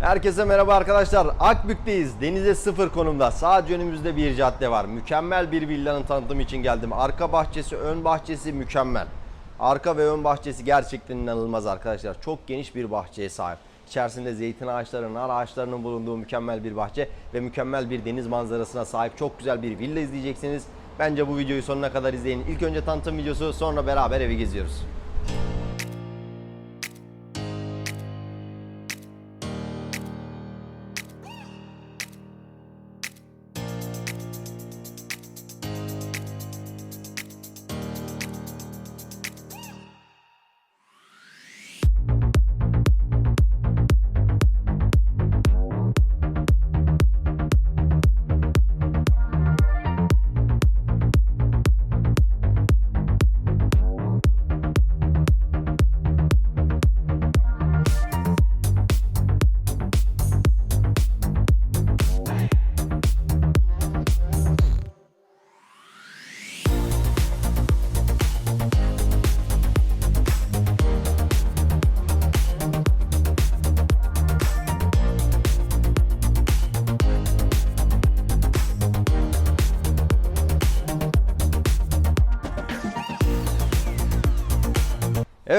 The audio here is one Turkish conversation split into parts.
Herkese merhaba arkadaşlar. Akbük'teyiz. Denize sıfır konumda. Sadece önümüzde bir cadde var. Mükemmel bir villanın tanıtımı için geldim. Arka bahçesi, ön bahçesi mükemmel. Arka ve ön bahçesi gerçekten inanılmaz arkadaşlar. Çok geniş bir bahçeye sahip. İçerisinde zeytin ağaçları, nar ağaçlarının bulunduğu mükemmel bir bahçe ve mükemmel bir deniz manzarasına sahip çok güzel bir villa izleyeceksiniz. Bence bu videoyu sonuna kadar izleyin. İlk önce tanıtım videosu, sonra beraber evi geziyoruz.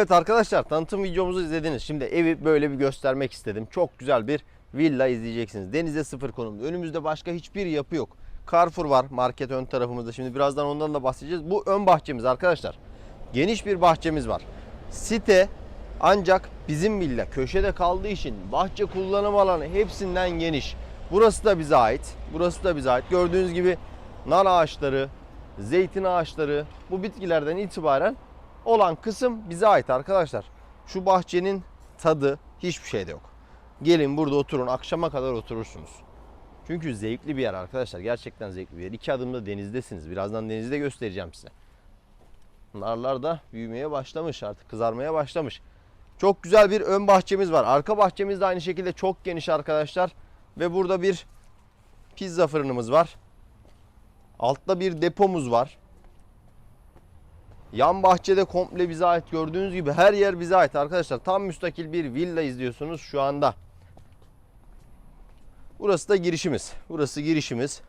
Evet arkadaşlar tanıtım videomuzu izlediniz. Şimdi evi böyle bir göstermek istedim. Çok güzel bir villa izleyeceksiniz. Denize sıfır konumda. Önümüzde başka hiçbir yapı yok. Carrefour var market ön tarafımızda. Şimdi birazdan ondan da bahsedeceğiz. Bu ön bahçemiz arkadaşlar. Geniş bir bahçemiz var. Site ancak bizim villa köşede kaldığı için bahçe kullanım alanı hepsinden geniş. Burası da bize ait. Burası da bize ait. Gördüğünüz gibi nar ağaçları, zeytin ağaçları bu bitkilerden itibaren olan kısım bize ait arkadaşlar. Şu bahçenin tadı hiçbir şeyde yok. Gelin burada oturun akşama kadar oturursunuz. Çünkü zevkli bir yer arkadaşlar. Gerçekten zevkli bir yer. İki adımda denizdesiniz. Birazdan denizde göstereceğim size. Narlar da büyümeye başlamış artık kızarmaya başlamış. Çok güzel bir ön bahçemiz var. Arka bahçemiz de aynı şekilde çok geniş arkadaşlar. Ve burada bir pizza fırınımız var. Altta bir depomuz var. Yan bahçede komple bize ait gördüğünüz gibi her yer bize ait arkadaşlar. Tam müstakil bir villa izliyorsunuz şu anda. Burası da girişimiz. Burası girişimiz.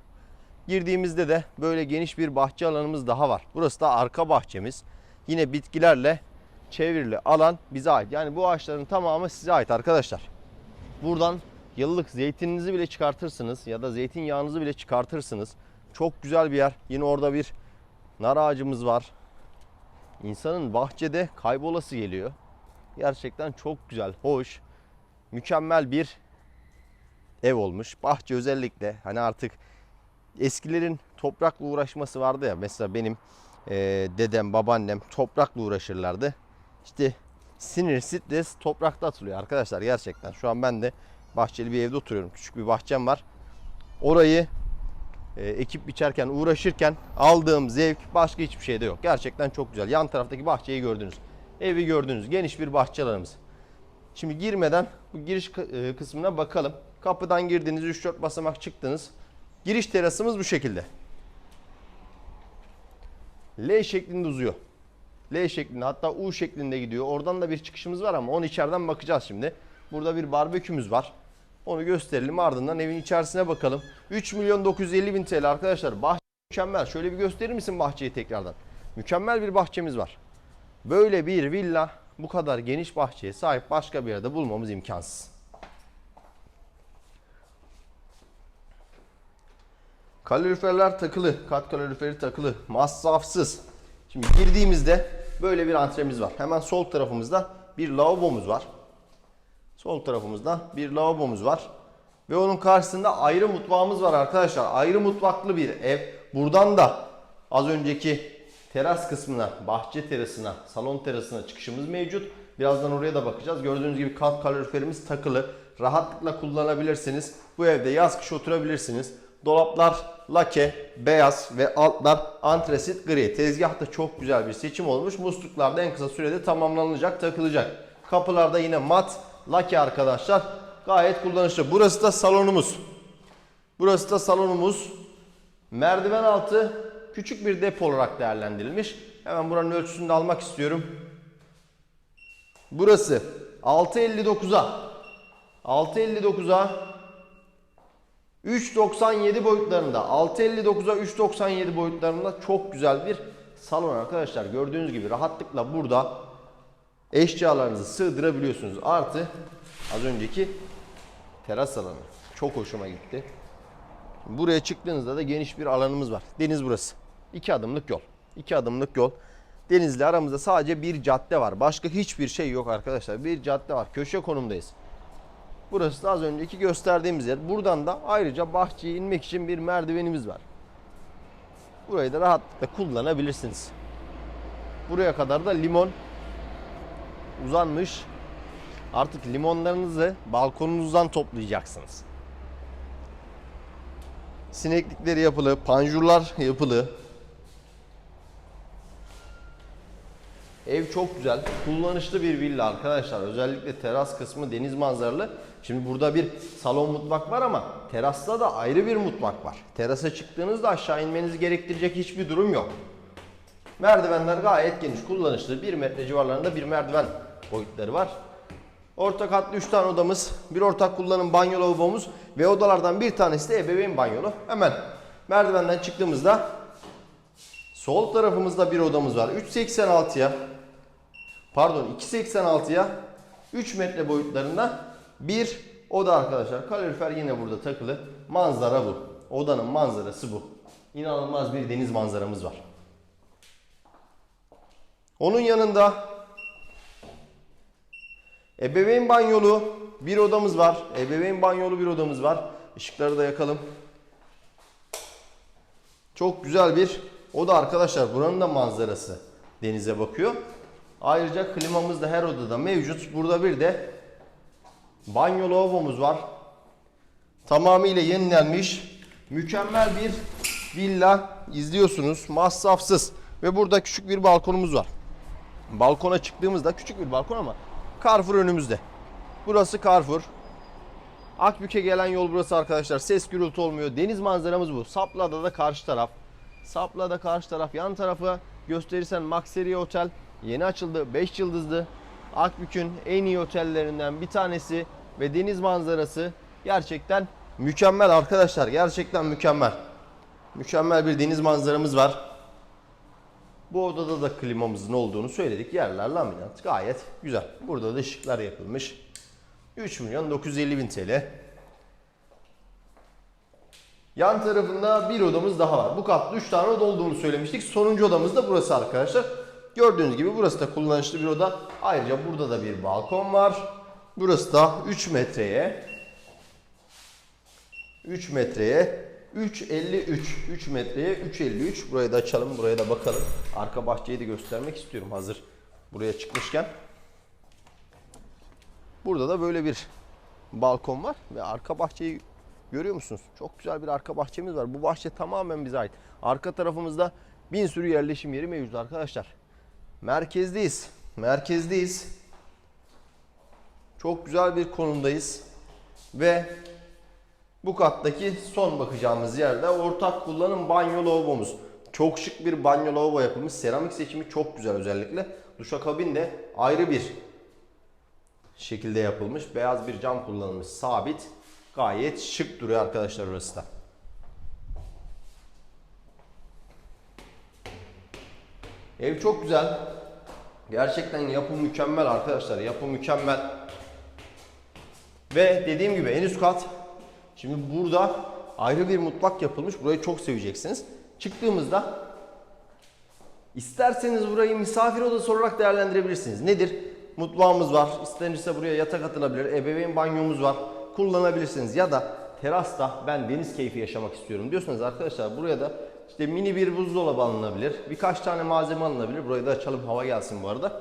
Girdiğimizde de böyle geniş bir bahçe alanımız daha var. Burası da arka bahçemiz. Yine bitkilerle çevrili alan bize ait. Yani bu ağaçların tamamı size ait arkadaşlar. Buradan yıllık zeytininizi bile çıkartırsınız ya da zeytinyağınızı bile çıkartırsınız. Çok güzel bir yer. Yine orada bir nar ağacımız var. İnsanın bahçede kaybolası geliyor. Gerçekten çok güzel, hoş, mükemmel bir ev olmuş. Bahçe özellikle hani artık eskilerin toprakla uğraşması vardı ya. Mesela benim e, dedem, babaannem toprakla uğraşırlardı. İşte sinir, stres toprakta atılıyor arkadaşlar gerçekten. Şu an ben de bahçeli bir evde oturuyorum. Küçük bir bahçem var. Orayı e, ekip biçerken, uğraşırken aldığım zevk başka hiçbir şeyde yok. Gerçekten çok güzel. Yan taraftaki bahçeyi gördünüz. Evi gördünüz. Geniş bir bahçe alanımız. Şimdi girmeden bu giriş e, kısmına bakalım. Kapıdan girdiniz, 3-4 basamak çıktınız. Giriş terasımız bu şekilde. L şeklinde uzuyor. L şeklinde hatta U şeklinde gidiyor. Oradan da bir çıkışımız var ama onu içeriden bakacağız şimdi. Burada bir barbekümüz var. Onu gösterelim ardından evin içerisine bakalım. 3 milyon 950 bin TL arkadaşlar. Bahçe mükemmel. Şöyle bir gösterir misin bahçeyi tekrardan? Mükemmel bir bahçemiz var. Böyle bir villa bu kadar geniş bahçeye sahip başka bir yerde bulmamız imkansız. Kaloriferler takılı, kat kaloriferi takılı, masrafsız. Şimdi girdiğimizde böyle bir antremiz var. Hemen sol tarafımızda bir lavabomuz var. Sol tarafımızda bir lavabomuz var. Ve onun karşısında ayrı mutfağımız var arkadaşlar. Ayrı mutfaklı bir ev. Buradan da az önceki teras kısmına, bahçe terasına, salon terasına çıkışımız mevcut. Birazdan oraya da bakacağız. Gördüğünüz gibi kat kaloriferimiz takılı. Rahatlıkla kullanabilirsiniz. Bu evde yaz kış oturabilirsiniz. Dolaplar lake, beyaz ve altlar antresit gri. Tezgahta çok güzel bir seçim olmuş. Musluklar da en kısa sürede tamamlanacak, takılacak. Kapılarda yine mat, lake arkadaşlar. Gayet kullanışlı. Burası da salonumuz. Burası da salonumuz. Merdiven altı küçük bir depo olarak değerlendirilmiş. Hemen buranın ölçüsünü de almak istiyorum. Burası 6.59'a 6.59'a 3.97 boyutlarında 6.59'a 3.97 boyutlarında çok güzel bir salon arkadaşlar. Gördüğünüz gibi rahatlıkla burada eşyalarınızı sığdırabiliyorsunuz. Artı az önceki teras alanı. Çok hoşuma gitti. Buraya çıktığınızda da geniş bir alanımız var. Deniz burası. İki adımlık yol. İki adımlık yol. Denizle aramızda sadece bir cadde var. Başka hiçbir şey yok arkadaşlar. Bir cadde var. Köşe konumdayız. Burası da az önceki gösterdiğimiz yer. Buradan da ayrıca bahçeye inmek için bir merdivenimiz var. Burayı da rahatlıkla kullanabilirsiniz. Buraya kadar da limon uzanmış. Artık limonlarınızı balkonunuzdan toplayacaksınız. Sineklikleri yapılı, panjurlar yapılı. Ev çok güzel. Kullanışlı bir villa arkadaşlar. Özellikle teras kısmı deniz manzaralı. Şimdi burada bir salon mutfak var ama terasta da ayrı bir mutfak var. Terasa çıktığınızda aşağı inmenizi gerektirecek hiçbir durum yok. Merdivenler gayet geniş, kullanışlı. 1 metre civarlarında bir merdiven boyutları var. Orta katlı 3 tane odamız, bir ortak kullanım banyo lavabomuz ve odalardan bir tanesi de ebeveyn banyolu. Hemen merdivenden çıktığımızda sol tarafımızda bir odamız var. 3.86'ya pardon 2.86'ya 3 metre boyutlarında bir oda arkadaşlar. Kalorifer yine burada takılı. Manzara bu. Odanın manzarası bu. İnanılmaz bir deniz manzaramız var. Onun yanında ebeveyn banyolu bir odamız var. Ebeveyn banyolu bir odamız var. Işıkları da yakalım. Çok güzel bir oda arkadaşlar. Buranın da manzarası denize bakıyor. Ayrıca klimamız da her odada mevcut. Burada bir de banyo lavabomuz var. Tamamıyla yenilenmiş. Mükemmel bir villa izliyorsunuz. Masrafsız. Ve burada küçük bir balkonumuz var. Balkona çıktığımızda küçük bir balkon ama Carrefour önümüzde. Burası Carrefour. Akbük'e gelen yol burası arkadaşlar. Ses gürültü olmuyor. Deniz manzaramız bu. Sapla'da da karşı taraf. Sapla'da karşı taraf. Yan tarafı gösterirsen Maxeria Otel. Yeni açıldı. 5 yıldızlı. Akbük'ün en iyi otellerinden bir tanesi. Ve deniz manzarası gerçekten mükemmel arkadaşlar. Gerçekten mükemmel. Mükemmel bir deniz manzaramız var. Bu odada da klimamızın olduğunu söyledik. Yerler laminat gayet güzel. Burada da ışıklar yapılmış. 3 milyon 950 bin TL. Yan tarafında bir odamız daha var. Bu katta 3 tane oda olduğunu söylemiştik. Sonuncu odamız da burası arkadaşlar. Gördüğünüz gibi burası da kullanışlı bir oda. Ayrıca burada da bir balkon var. Burası da 3 metreye 3 metreye 3.53 3 metreye 3.53 burayı da açalım buraya da bakalım. Arka bahçeyi de göstermek istiyorum hazır buraya çıkmışken. Burada da böyle bir balkon var ve arka bahçeyi görüyor musunuz? Çok güzel bir arka bahçemiz var. Bu bahçe tamamen bize ait. Arka tarafımızda bin sürü yerleşim yeri mevcut arkadaşlar. Merkezdeyiz merkezdeyiz. Çok güzel bir konumdayız ve bu kattaki son bakacağımız yerde ortak kullanım banyo lavabomuz. Çok şık bir banyo lavabo yapılmış. Seramik seçimi çok güzel özellikle. Duşakabin de ayrı bir şekilde yapılmış. Beyaz bir cam kullanılmış. Sabit. Gayet şık duruyor arkadaşlar orası da. Ev çok güzel. Gerçekten yapı mükemmel arkadaşlar. Yapı mükemmel. Ve dediğim gibi en üst kat Şimdi burada ayrı bir mutfak yapılmış. Burayı çok seveceksiniz. Çıktığımızda isterseniz burayı misafir odası olarak değerlendirebilirsiniz. Nedir? Mutfağımız var. İstenirse buraya yatak atılabilir. Ebeveyn banyomuz var. Kullanabilirsiniz. Ya da terasta ben deniz keyfi yaşamak istiyorum diyorsanız arkadaşlar buraya da işte mini bir buzdolabı alınabilir. Birkaç tane malzeme alınabilir. Burayı da açalım hava gelsin bu arada.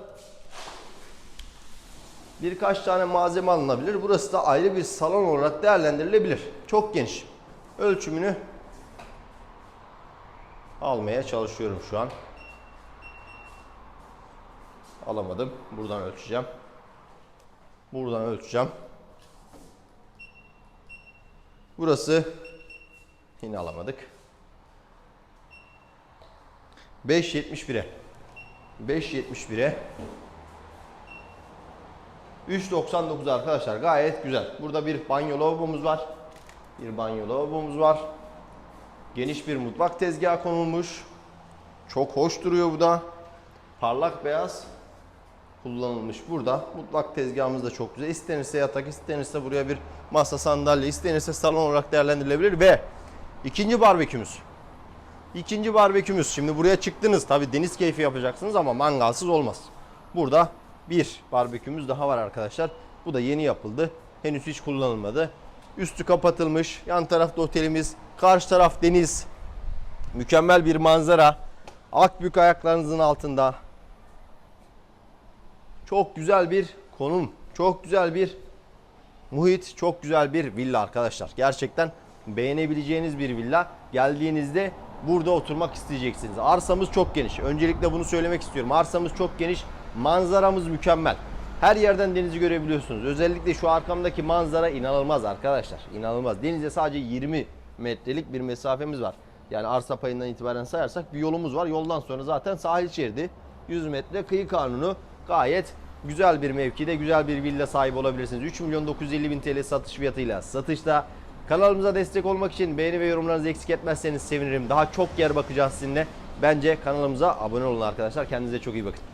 Birkaç tane malzeme alınabilir. Burası da ayrı bir salon olarak değerlendirilebilir. Çok geniş. Ölçümünü almaya çalışıyorum şu an. Alamadım. Buradan ölçeceğim. Buradan ölçeceğim. Burası yine alamadık. 5.71'e 5.71'e 3.99 arkadaşlar gayet güzel. Burada bir banyo lavabomuz var. Bir banyo lavabomuz var. Geniş bir mutfak tezgahı konulmuş. Çok hoş duruyor bu da. Parlak beyaz kullanılmış burada. Mutfak tezgahımız da çok güzel. İstenirse yatak, istenirse buraya bir masa sandalye, istenirse salon olarak değerlendirilebilir ve ikinci barbekümüz. İkinci barbekümüz. Şimdi buraya çıktınız. Tabi deniz keyfi yapacaksınız ama mangalsız olmaz. Burada bir barbekümüz daha var arkadaşlar. Bu da yeni yapıldı. Henüz hiç kullanılmadı. Üstü kapatılmış. Yan tarafta otelimiz. Karşı taraf deniz. Mükemmel bir manzara. Akbük ayaklarınızın altında. Çok güzel bir konum. Çok güzel bir muhit. Çok güzel bir villa arkadaşlar. Gerçekten beğenebileceğiniz bir villa. Geldiğinizde burada oturmak isteyeceksiniz. Arsamız çok geniş. Öncelikle bunu söylemek istiyorum. Arsamız çok geniş. Manzaramız mükemmel. Her yerden denizi görebiliyorsunuz. Özellikle şu arkamdaki manzara inanılmaz arkadaşlar. İnanılmaz. Denize sadece 20 metrelik bir mesafemiz var. Yani arsa payından itibaren sayarsak bir yolumuz var. Yoldan sonra zaten sahil şeridi. 100 metre kıyı kanunu gayet güzel bir mevkide güzel bir villa sahibi olabilirsiniz. 3 milyon 950 bin TL satış fiyatıyla satışta. Kanalımıza destek olmak için beğeni ve yorumlarınızı eksik etmezseniz sevinirim. Daha çok yer bakacağız sizinle. Bence kanalımıza abone olun arkadaşlar. Kendinize çok iyi bakın.